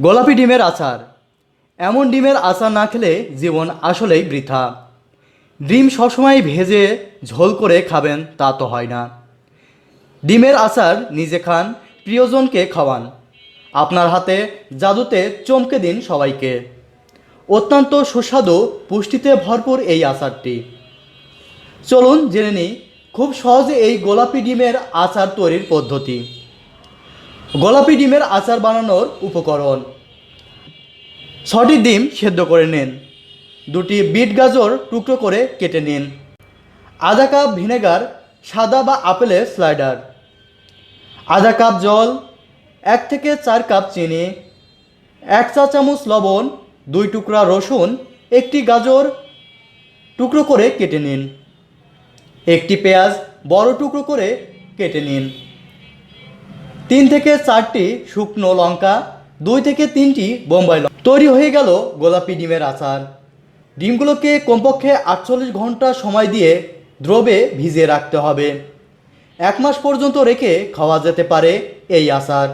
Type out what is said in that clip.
গোলাপি ডিমের আচার। এমন ডিমের আচার না খেলে জীবন আসলেই বৃথা। ডিম সবসময় ভেজে ঝোল করে খাবেন, তা তো হয় না। ডিমের আচার নিজে খান, প্রিয়জনকে খাওয়ান। আপনার হাতে জাদুতে চমকে দিন সবাইকে। অত্যন্ত সুস্বাদু, পুষ্টিতে ভরপুর এই আচারটি। চলুন জেনে নিই, খুব সহজে এই গোলাপি ডিমের আচার তৈরির পদ্ধতি। গোলাপি ডিমের আচার বানানোর উপকরণ। ছটি ডিম সেদ্ধ করে নিন। দুটি বিট গাজর টুকরো করে কেটে নিন। আধা কাপ ভিনেগার, সাদা বা আপেলের স্লাইডার আধা কাপ জল, এক থেকে চার কাপ চিনি, এক চা চামচ লবণ, দুই টুকরা রসুন, একটি গাজর টুকরো করে কেটে নিন। একটি পেঁয়াজ বড় টুকরো করে কেটে নিন। তিন থেকে চারটি শুকনো লঙ্কা, দুই থেকে তিনটি বোম্বাই লঙ্কা। তৈরি হয়ে গেল গোলাপি ডিমের আচার। ডিমগুলোকে কমপক্ষে আটচল্লিশ ঘণ্টা সময় দিয়ে দ্রবে ভিজিয়ে রাখতে হবে। এক মাস পর্যন্ত রেখে খাওয়া যেতে পারে এই আচার।